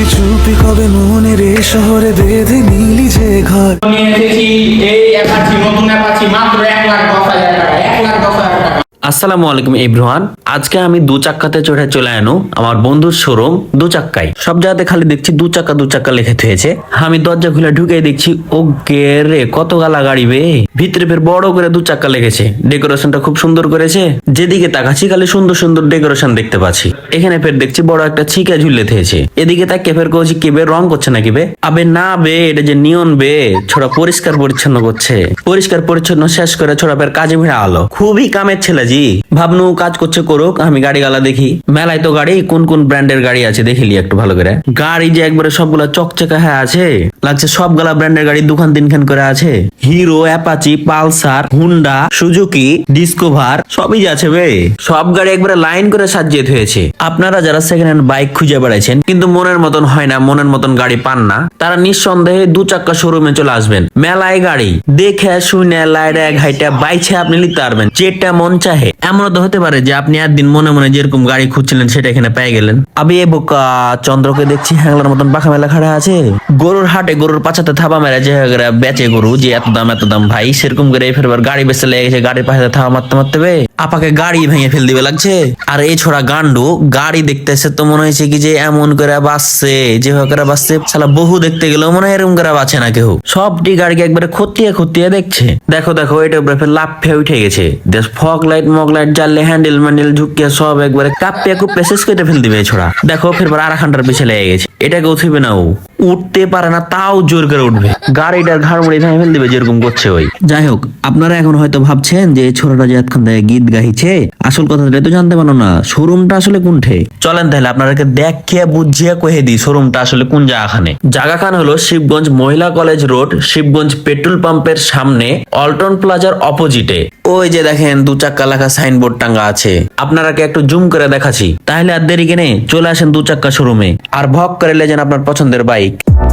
চুপি চুপি কবে মনের এ শহরে বেঁধে নিলি যে ঘর। আমি এসেছি এই অ্যাপাচি নতুন অ্যাপাচি মাত্র এক লাখ দশ হাজার টাকা, এক লাখ দশ হাজার আসসালামু আলাইকুম এভরিওয়ান। আজকে আমি দু চাক্কাতে চড়ে চলে আনো আমার বন্ধুর শোরুম দু চাক্কায়। সব জায়গাতে খালি দেখছি দু চাক্কা দু চাক্কা লিখে থুয়েছে। আমি দরজা খুলে ঢুকে দেখছি ও রে, কত গালা গাড়ি বে। ভিতরে ফের বড় করে দু চাক্কা লেগেছে। ডেকোরেশনটা খুব সুন্দর করেছে। যেদিকে তাকাচ্ছি, খালি সুন্দর সুন্দর ডেকোরেশন দেখতে পাচ্ছি। এখানে ফের দেখছি বড় একটা ছিকা ঝুলে থেয়েছে। এদিকে তাকে ফের করছি কি বে, রং করছে নাকি বে? আবে না বে, এটা যে নিয়ন বে, ছোড়া পরিষ্কার পরিচ্ছন্ন করছে। পরিষ্কার পরিচ্ছন্ন শেষ করে ছোড়া ফের কাজে ভিড়া আলো। খুবই কামের ছেলে জি। ভাবনু, কাজ করছে করুক, আমি গাড়ি গালা দেখি। মেলায় তো গাড়ি, কোন কোন ব্র্যান্ডের গাড়ি আছে দেখিলি একটু ভালো করে। গাড়ি যে একবারে সবগুলা চকচকা হ্যাঁ আছে, লাগছে সবগুলা ব্র্যান্ডের গাড়ি দুখান তিনখান করে আছে। Hero Apache Pulsar Honda Suzuki Discover সবই আছে বে। সব গাড়ি একবারে লাইন করে সাজিয়ে হয়েছে আপনারা যারা সেকেন্ড হ্যান্ড বাইক খুঁজে বেড়াইছেন, কিন্তু মনের মতন হয় না, মনের মতন গাড়ি পান না, তারা নিঃসন্দেহে দু চাক্কা শোরুমে চলে আসবেন। মেলায় গাড়ি, দেখে, শুনে লাইডা ঘাইটা বাইছে আপনি নিতে পারবেন। যেটা মন চাহে এমন তো হতে পারে যে আপনি একদিন মনে মনে যেরকম গাড়ি খুঁজছিলেন সেটা এখানে পেয়ে গেলেন। আমি এ বোকা চন্দ্রকে দেখছি হ্যাংলার মতন পাখা মেলা খাড়া আছে। গরুর হাটে গরুর পাছাতে থাবা মেরে যে বেচে গরু যে এত দাম এত দাম ভাই সেরকম করে ফেরবার গাড়ি বেচতে লেগে গেছে গাড়ির পাশে থাবা মারতে মারতে আপাকে গাড়ি ভেঙে ফেল দিবে লাগছে। আর এই ছোড়া গান্ডু, গাড়ি দেখতে এসে তো মনে হয়েছে কি যে এমন করে বাসছে যেভাবে করে বাসছে সালা বহু দেখতে গেলেও মনে হয় এরকম করে বাঁচে না কেউ সবটি গাড়িকে একবারে খতিয়ে খতিয়ে দেখছে। দেখো দেখো, এটা উপরে ফেয়ে উঠে গেছে। ফগ লাইট, মগ লাইট, জ্বাললে হ্যান্ডেল ম্যান্ডেল ঝুঁকিয়ে সব একবারে কাপ্পে খুব শেষ করে ফেল দিবে ছোড়া। দেখো, ফের আর খানটার পিছে লেগে গেছে। এটাকে উঠবে না ও। উঠতে পারে না তাও জোর করে উঠবে। গাড়িটার ঘাড় মুড়ি ভেঙে ফেল দিবে যেরকম করছে ওই। যাই হোক আপনারা এখন হয়তো ভাবছেন যে ছোড়াটা যে এতক্ষণ থেকে গীত গাইছে আসল কথাটা তো জানতে পারো না শোরুমটা আসলে কোনঠে? চলেন তাহলে আপনাদেরকে দেখিয়ে বুঝিয়ে কহে দিই শোরুমটা আসলে কোন জায়গাখানে। জায়গাখান হলো শিবগঞ্জ মহিলা কলেজ রোড শিবগঞ্জ পেট্রোল পাম্পের সামনে অল্টন প্লাজার অপোজিটে। ওই যে দেখেন দু চাক্কা লেখা সাইনবোর্ড টাঙ্গা আছে। আপনারাকে একটু জুম করে দেখাচ্ছি। তাহলে আর দেরি কেনে চলে আসেন দু চাক্কা শোরুমে। আর ভক করে লেজেন আপনার পছন্দের বাইক। Bye.